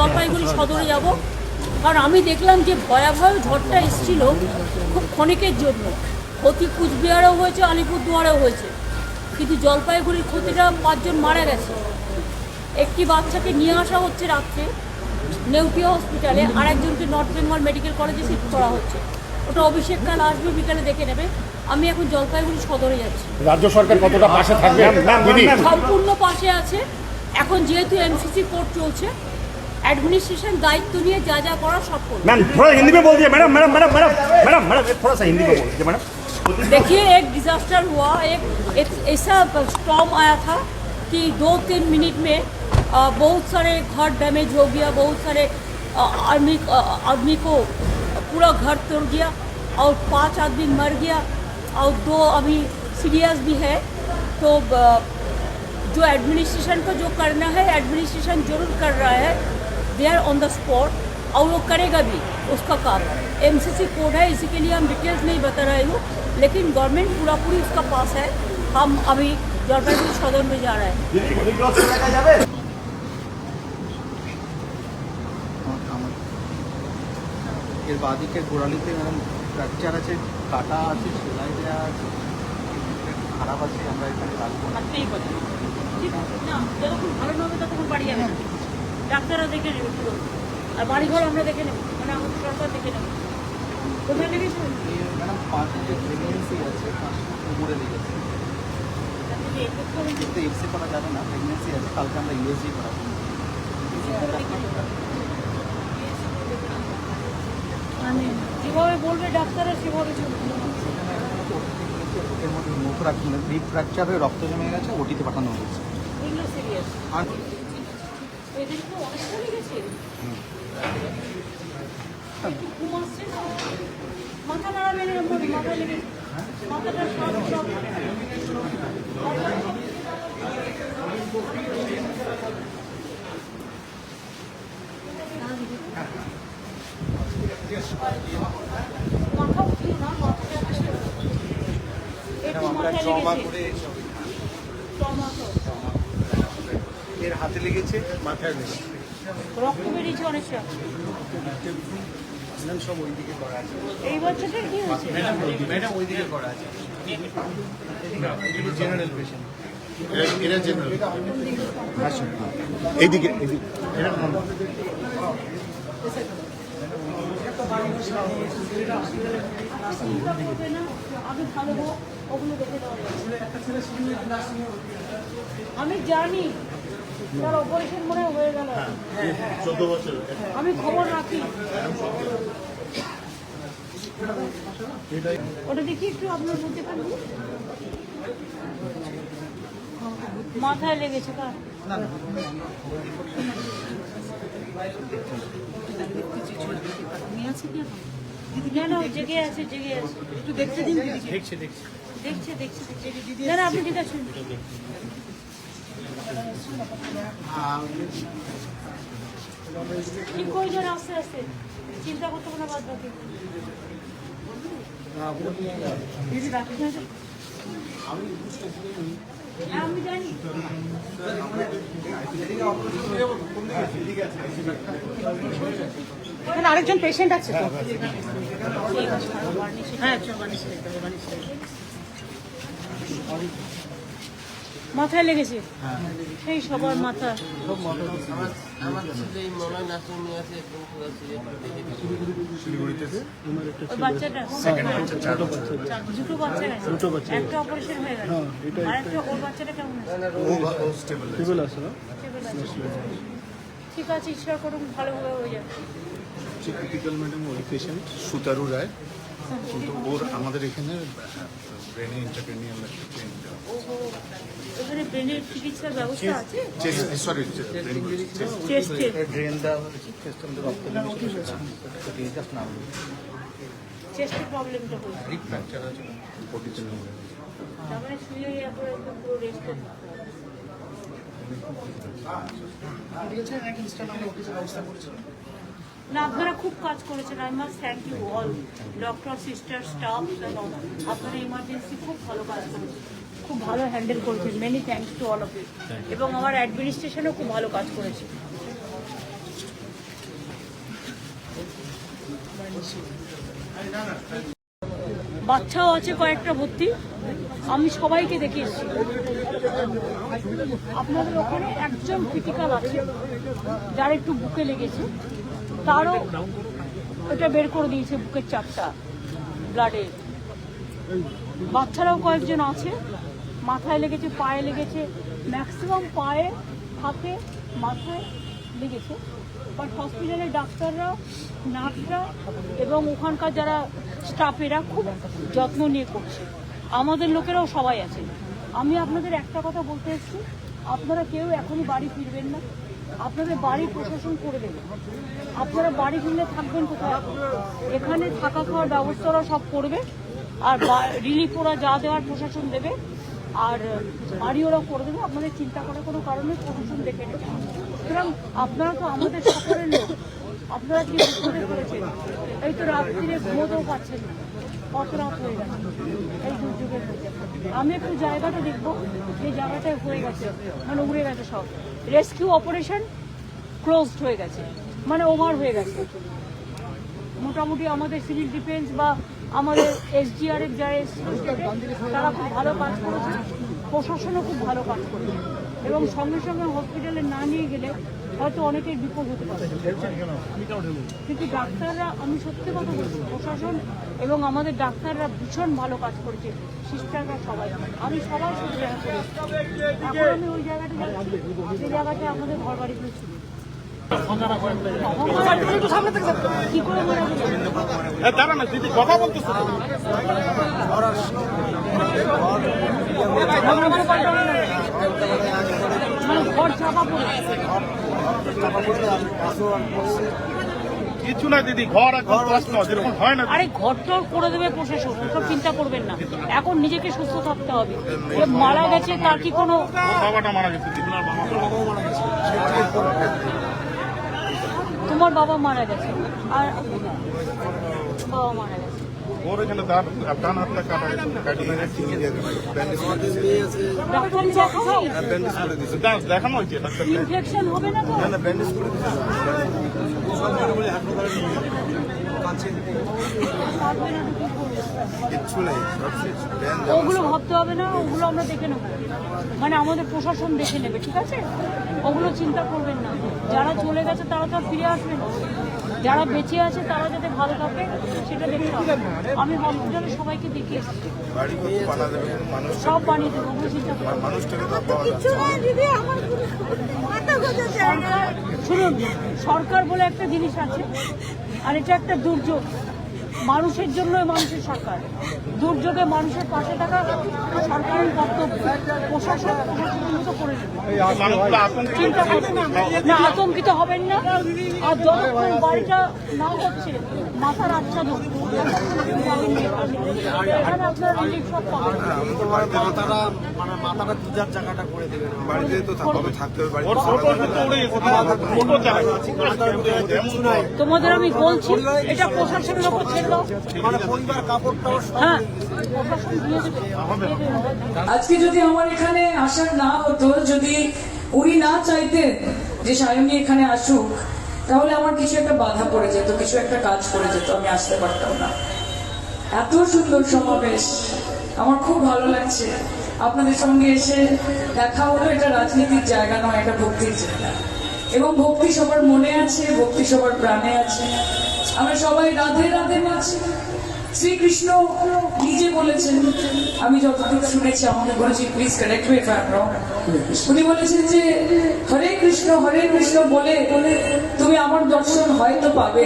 জলপাইগুড়ি সদরে যাব। কারণ আমি দেখলাম যে ভয়াবহ ঝড়টা এসেছিল খুব ক্ষণিকের জন্য। ক্ষতি কুচবিহারেও হয়েছে আলিপুরদুয়ারেও হয়েছে। কিন্তু জলপাইগুড়ির ক্ষতিটা পাঁচজন মারা গেছে। একটি বাচ্চাকে নিয়ে আসা হচ্ছে রাত্রে নেউটিয়া হসপিটালে আর একজনকে নর্থ বেঙ্গল মেডিকেল কলেজে শিফট করা হচ্ছে। ওটা অভিষেক কাল আসবে বিকালে দেখে নেবে। আমি এখন জলপাইগুড়ি সদরে যাচ্ছি। রাজ্য সরকার কতটা পাশে থাকবে? সম্পূর্ণ পাশে আছে। এখন যেহেতু এমসিসি কোর্ট চলছে एडमिनिस्ट्रेशन दायित्व तो है जा जा करो सब मैम थोड़ा हिंदी में बोल दिया madam madam madam madam madam madam थोड़ा सा हिंदी में बोल दीजिए मैडम देखिए एक डिजास्टर हुआ एक ऐसा स्टॉम आया था कि दो तीन मिनट में बहुत सारे घर डैमेज हो गया बहुत सारे आदमी आदमी को पूरा घर तोड़ गया और पाँच आदमी मर गया और दो अभी सीरियस भी है। तो जो एडमिनिस्ट्रेशन को जो करना है एडमिनिस्ट्रेशन ज़रूर कर रहा है। they are on the spot और वो करेगा भी उसका काम एम कोड है इसी के लिए हम डिटेल्स नहीं बता रहे हूँ लेकिन गवर्नमेंट पूरा पूरी उसका पास है हम अभी जलपाईगुड़ी सदन में जा रहे हैं এর বাদিকের গোড়ালিতে ম্যাডাম ফ্র্যাকচার আছে কাটা আছে সেলাই দেওয়া আছে একটু খারাপ আছে আমরা এখানে রাখবো না থাকতেই পারে ঠিক আছে না যতক্ষণ ভালো না হবে ততক্ষণ বাড়ি যাবে না ডাক্তাররা দেখে নেবে পুরো। আর বাড়িঘর আমরা দেখে নেব মানে আমাদের সরকার দেখে নেবে। কোথায় লেগেছে ম্যাডাম পাশে যে প্রেগনেন্সি আছে লেগেছে। কিন্তু এফসি করা যাবে না প্রেগনেন্সি আছে কালকে আমরা ইউএসজি করাবো। মানে যেভাবে বলবে ডাক্তাররা সেভাবে মুখ রাখছি না রিপ রক্ত জমে গেছে ওটিতে পাঠানো হয়েছে। আর এদের তো অনেকটা লেগেছে একটু ঘুম আসছে না মাথা নাড়াবেন মাথা লেগেছে। মাথাটা করে ট্রমা তো এর হাতে লেগেছে মাথায় লেগেছে রক্ত বেরিয়েছে অনেকটা সব ওইদিকে করা আছে। এই বাচ্চাটার কি হয়েছে? ম্যাডাম ওইদিকে করা আছে। জেনারেল পেশেন্ট এরা জেনারেল এইদিকে আমি জানি অপারেশন মনে হয়ে গেল। চোদ্দ বছর। আমি খবর রাখি। ওটা দেখি একটু আপনার বলতে পারবেন মাথায় লেগেছে কার জেগে আছে জেগে আছে। একটু দেখতে দিন দেখছে দেখছে দেখছে দেখছে। দেখছে না না আপনি ঠিক আছেন ঠিক হয়ে আস্তে আস্তে। চিন্তা করতে কোনো বাদ বাকি। হ্যাঁ, আমি জানি। এখানে আরেকজন পেশেন্ট আছে তো? হ্যাঁ মাথায় লেগেছে। সেই সবার মাথা ওই বাচ্চাটা। দুটো বাচ্চা গেছে। একটা অপারেশন হয়ে গেছে। আর একটা ওর বাচ্চাটা কেমন আছে? Stable আছে। ঠিক আছে ঈশ্বর করুন ভালোভাবে হয়ে যাবে ক্রিটিক্যাল ম্যাডাম ওই পেশেন্ট সুতারু রায়। কিন্তু ওর আমাদের এখানে ব্রেনে ইন্টারক্রেনিয়াল একটা ওখানে ব্রেনের চিকিৎসার ব্যবস্থা আছে? সরি রক্ত জাস্ট নাম চেস্টের প্রবলেমটা হয়েছে রিপ ফ্র্যাকচার আছে। ওটিতে নিয়ে তার মানে শুয়ে এরপর একদম পুরো রেস্ট করতে না আপনারা খুব কাজ করেছেন I must thank you all doctor sister staff এবং আপনারা ইমার্জেন্সি খুব ভালো কাজ করেছেন খুব ভালো হ্যান্ডেল করেছেন many thanks to all of you এবং আমার অ্যাডমিনিস্ট্রেশনও খুব ভালো কাজ করেছে। বাচ্চাও আছে কয়েকটা ভর্তি আমি সবাইকে দেখে এসেছি। আপনাদের ওখানে একজন ক্রিটিক্যাল আছে যার একটু বুকে লেগেছে। তারও ওটা বের করে দিয়েছে বুকের চাপটা ব্লাডে বাচ্চারাও কয়েকজন আছে, মাথায় লেগেছে, পায়ে লেগেছে ম্যাক্সিমাম পায়ে, হাতে, মাথায় লেগেছে। বাট হসপিটালের ডাক্তাররা, নার্সরা এবং ওখানকার যারা স্টাফেরা খুব যত্ন নিয়ে করছে। আমাদের লোকেরাও সবাই আছে। আমি আপনাদের একটা কথা বলতে এসেছি, আপনারা কেউ এখনই বাড়ি ফিরবেন না। আপনাদের বাড়ি প্রশাসন করে দেবে। আপনারা বাড়ি ফিরলে থাকবেন কোথায়? এখানে থাকা খাওয়ার ব্যবস্থারা সব করবে, আর রিলিফ ওরা যা দেওয়ার প্রশাসন দেবে, আর বাড়ি ওরা করে দেবে। আপনাদের চিন্তা করার কোনো কারণে প্রশাসন দেখে নেবে। সুতরাং আপনারা তো আমাদের সকলের লোক, আপনারা কি বুঝতে পেরেছেন? এই তো রাত্রিরে ঘুমোতেও পাচ্ছেন না কত রাত হয়ে গেছে। এই দুর্যোগের মধ্যে। আমি একটু জায়গাটা দেখব। যে জায়গাটায় হয়ে গেছে। মানে উড়ে গেছে সব। রেস্কিউ অপারেশন ক্লোজড হয়ে গেছে। মানে ওভার হয়ে গেছে। মোটামুটি আমাদের সিভিল ডিফেন্স বা আমাদের এসডিআর এর যারা এসছে, তারা খুব ভালো কাজ করেছে। প্রশাসনও খুব ভালো কাজ করেছে। এবং সঙ্গে সঙ্গে হসপিটালে না নিয়ে গেলে হয়তো অনেকের বিপদ হতে পারে। কিন্তু ডাক্তাররা আমি সত্যি কথা বলছি প্রশাসন এবং আমাদের ডাক্তাররা ভীষণ ভালো কাজ করেছে। সিস্টাররা সবাই। আমি সবাই সাথে জায়গা এখন আমি ওই জায়গাটা যাচ্ছি। যে জায়গাটায় আমাদের ঘর বাড়িগুলো ছিল কি করে দাঁড়া না দিদি কথা বলতেছো। কিছু না দিদি ঘর প্রশ্ন যেরকম হয় না আরে ঘর টর করে দেবে প্রশাসন ওসব চিন্তা করবেন না। এখন নিজেকে সুস্থ থাকতে হবে। যে মারা গেছে তার কি কোনো বাবাটা মারা গেছে তোমার বাবা মারা গেছে আর বাবা মারা গেছে। ওর এখানে তার ডান হাতটা কাটা কাটি ডাক্তার দেখাও দা- দেখানো হয়েছে ডাক্তার হবে না না তো ওগুলো ভাবতে হবে না ওগুলো আমরা দেখে নেব। মানে আমাদের প্রশাসন দেখে নেবে ঠিক আছে? ওগুলো চিন্তা করবেন না। যারা চলে গেছে তারা তো আর ফিরে আসবে না। যারা বেঁচে আছে তারা যাতে ভালো থাকে সেটা দেখতে হবে। আমি হসপিটালে সবাইকে দেখে এসেছি। সব বানিয়ে দেবো। সরকার শুনুন সরকার বলে একটা জিনিস আছে আর এটা একটা দুর্যোগ। মানুষের জন্য মানুষের সরকার। দুর্যোগে মানুষের পাশে থাকা সরকারের কর্তব্য। প্রশাসন করে চিন্তা না। আতঙ্কিত হবেন না। আর যতক্ষণ বাড়িটা না হচ্ছে মাথার আচ্ছা মানে বাড়িতে তো থাকবে থাকতে হবে তোমাদের আমি বলছি এটা প্রশাসনের ওপর ছেড়ে দাও। মানে হ্যাঁ। আজকে যদি আমার এখানে আসার না হতো যদি উনি না চাইতেন যে সায়নী এখানে আসুক তাহলে আমার কিছু একটা বাধা পড়ে যেত, কিছু একটা কাজ করে যেত, আমি আসতে পারতাম না। এত সুন্দর সমাবেশ, আমার খুব ভালো লাগছে। আপনাদের সঙ্গে এসে দেখা হলো, এটা রাজনীতির জায়গা নয়, এটা ভক্তির জায়গা। এবং ভক্তি সবার মনে আছে, ভক্তি সবার প্রাণে আছে। আমরা সবাই রাধে রাধে নাচি। শ্রীকৃষ্ণ নিজে বলেছেন, আমি যতটুকু শুনেছি, আমাকে বলেছি প্লিজ কারেক্ট মি উনি বলেছেন যে হরে কৃষ্ণ হরে কৃষ্ণ বলে তুমি আমার দর্শন হয়তো পাবে।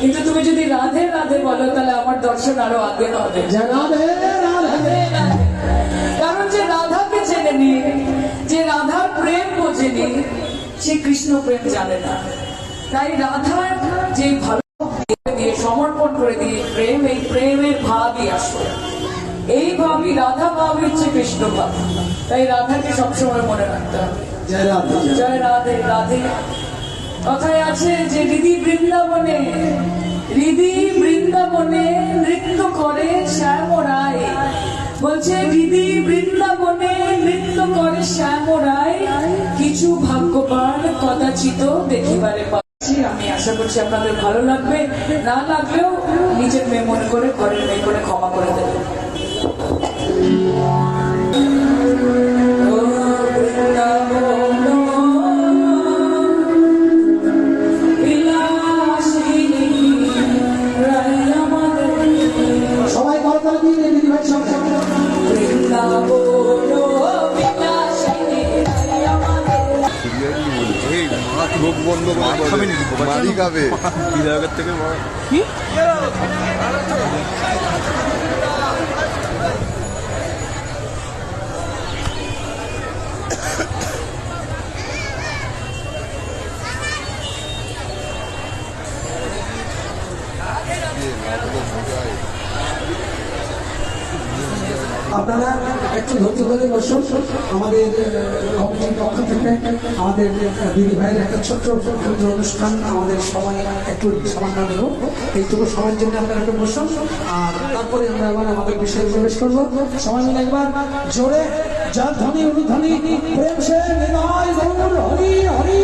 কিন্তু তুমি যদি রাধে রাধে বলো তাহলে আমার দর্শন আরও আগে পাবে। কারণ যে রাধাকে জেনে নি যে রাধার প্রেম বোঝেনি সে কৃষ্ণ প্রেম জানে না। তাই রাধার যে ভালো দিয়ে সমর্পণ করে দিয়ে প্রেম এই প্রেমের ভাবই আসলে। এই ভাবি রাধা ভাবি হচ্ছে কৃষ্ণ ভাব। তাই রাধাকে সবসময় মনে রাখতে হবে। জয় রাধে রাধে। কথায় আছে যে হৃদি বৃন্দাবনে হৃদি বৃন্দাবনে নৃত্য করে শ্যাম রায় বলছে হৃদি বৃন্দাবনে নৃত্য করে শ্যাম রায় কিছু ভাগ্যবান কদাচিত দেখিবারে পাচ্ছি। আমি আশা করছি আপনাদের ভালো লাগবে। না লাগলেও নিজের মেমন করে ঘরের মেয়ে করে ক্ষমা করে দেবে মুখ বন্ধ করে মারি খাবে বিধায়কের থেকে আপনারা একটু ধৈর্য ধরে বসুন। আমাদের কমিটির পক্ষ থেকে আমাদের দিদি ভাইয়ের একটা ছোট্ট ছোট্ট অনুষ্ঠান আমাদের সময় একটু সামান্য দেব এইটুকু সময়ের জন্য আপনারা একটু বসুন। আর তারপরে আমরা আবার আমাদের বিষয়ে প্রবেশ করব। সবাই মিলে একবার জোরে যার ধ্বনি অনুধ্বনি প্রেম সে নিলয় হরি হরি।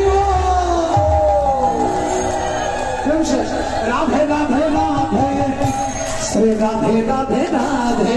প্রেম সে রাধে রাধে রাধে, শ্রী রাধে রাধে রাধে।